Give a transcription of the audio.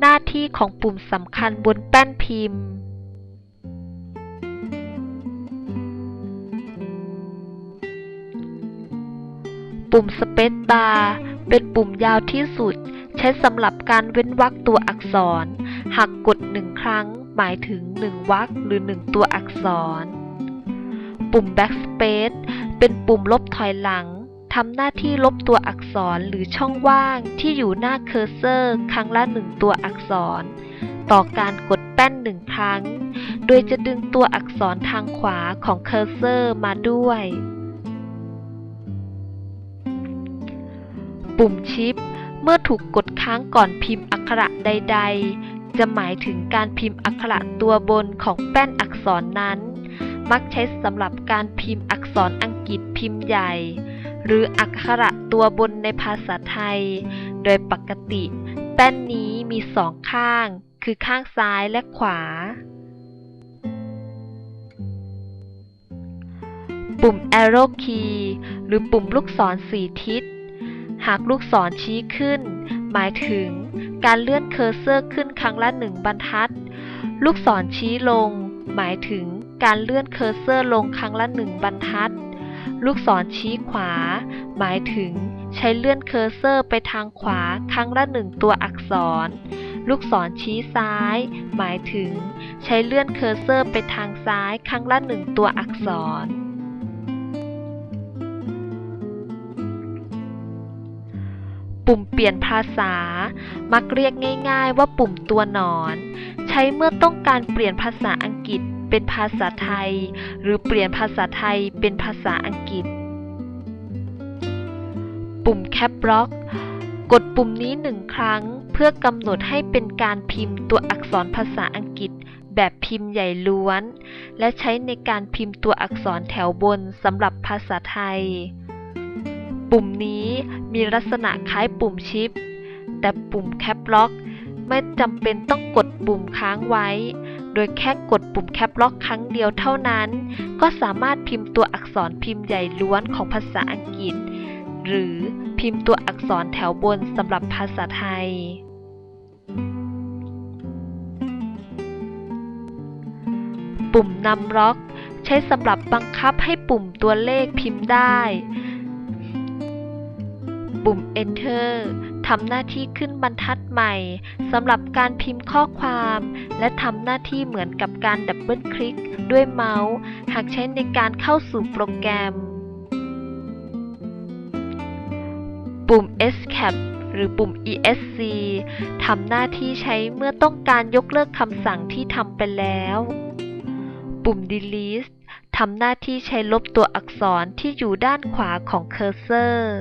หน้าที่ของปุ่มสำคัญบนแป้นพิมพ์ ปุ่ม Space Bar เป็นปุ่มยาวที่สุด ใช้สำหรับการเว้นวรรคตัวอักษร หากกดหนึ่งครั้ง หมายถึงหนึ่งวรรคหรือหนึ่งตัวอักษร ปุ่ม Backspace เป็นปุ่มลบถอยหลัง ทำหน้าที่ลบตัวอักษรหรือช่องว่างที่อยู่หน้าเคอร์เซอร์ ครั้งละหนึ่งตัวอักษร ต่อการกดแป้นหนึ่งครั้ง โดยจะดึงตัวอักษรทางขวาของเคอร์เซอร์มาด้วย ปุ่มชิป เมื่อถูกกดค้างก่อนพิมพ์อักขระใด ๆ จะหมายถึงการพิมพ์อักขระตัวบนของแป้นอักษรนั้น มักใช้สำหรับการพิมพ์อักษรอังกฤษพิมพ์ใหญ่ หรืออักขระตัวบนในภาษาไทย โดยปกติ แป้นนี้มีสองข้าง คือข้างซ้ายและขวา ปุ่ม arrow key หรือปุ่มลูกศรสีทิศ หากลูกศรชี้ขึ้น หมายถึงการเลื่อนเคอร์เซอร์ขึ้นครั้งละหนึ่งบรรทัด ลูกศรชี้ลง หมายถึงการเลื่อนเคอร์เซอร์ลงครั้งละหนึ่งบรรทัด ลูกศรชี้ขวา หมายถึงใช้เลื่อนเคอร์เซอร์ไปทางขวาครั้งละหนึ่งตัวอักษร ลูกศรชี้ซ้าย หมายถึงใช้เลื่อนเคอร์เซอร์ไปทางซ้ายครั้งละหนึ่งตัวอักษร ปุ่มเปลี่ยนภาษา มักเรียกง่าย ๆ ว่าปุ่มตัวหนอน ใช้เมื่อต้องการเปลี่ยนภาษาอังกฤษ เป็นภาษาไทย หรือเปลี่ยนภาษาไทยเป็นภาษาอังกฤษ ปุ่ม Cap Lock กดปุ่มนี้หนึ่งครั้งเพื่อกำหนดให้เป็นการพิมพ์ตัวอักษรภาษาอังกฤษ แบบพิมพ์ใหญ่ล้วน และใช้ในการพิมพ์ตัวอักษรแถวบนสำหรับภาษาไทย ปุ่มนี้มีลักษณะคล้ายปุ่มชิป แต่ปุ่ม Cap Lock ไม่จำเป็นต้องกดปุ่มค้างไว้ โดยแค่กดปุ่ม Cap Lock ครั้งเดียวเท่านั้น ก็สามารถพิมพ์ตัวอักษรพิมพ์ใหญ่ล้วนของภาษาอังกฤษ หรือพิมพ์ตัวอักษรแถวบนสำหรับภาษาไทย ปุ่มนำล็อก ใช้สำหรับบังคับให้ปุ่มตัวเลขพิมพ์ได้ ปุ่ม Enter ทำหน้าที่ขึ้นบรรทัดใหม่สำหรับการพิมพ์ข้อความ และทำหน้าที่เหมือนกับการดับเบิลคลิกด้วยเมาส์ หากใช้ในการเข้าสู่โปรแกรม ปุ่ม Escape หรือปุ่ม ESC ทำหน้าที่ใช้เมื่อต้องการยกเลิกคำสั่งที่ทำไปแล้ว ปุ่ม Delete ทำหน้าที่ใช้ลบตัวอักษรที่อยู่ด้านขวาของเคอร์เซอร์